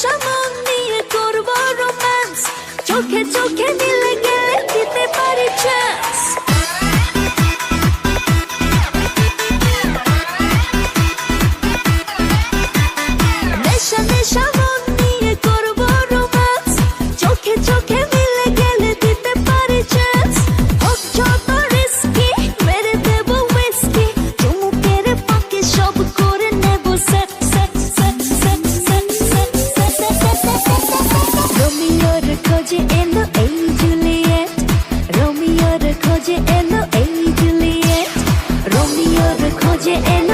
Shut. Radio NL.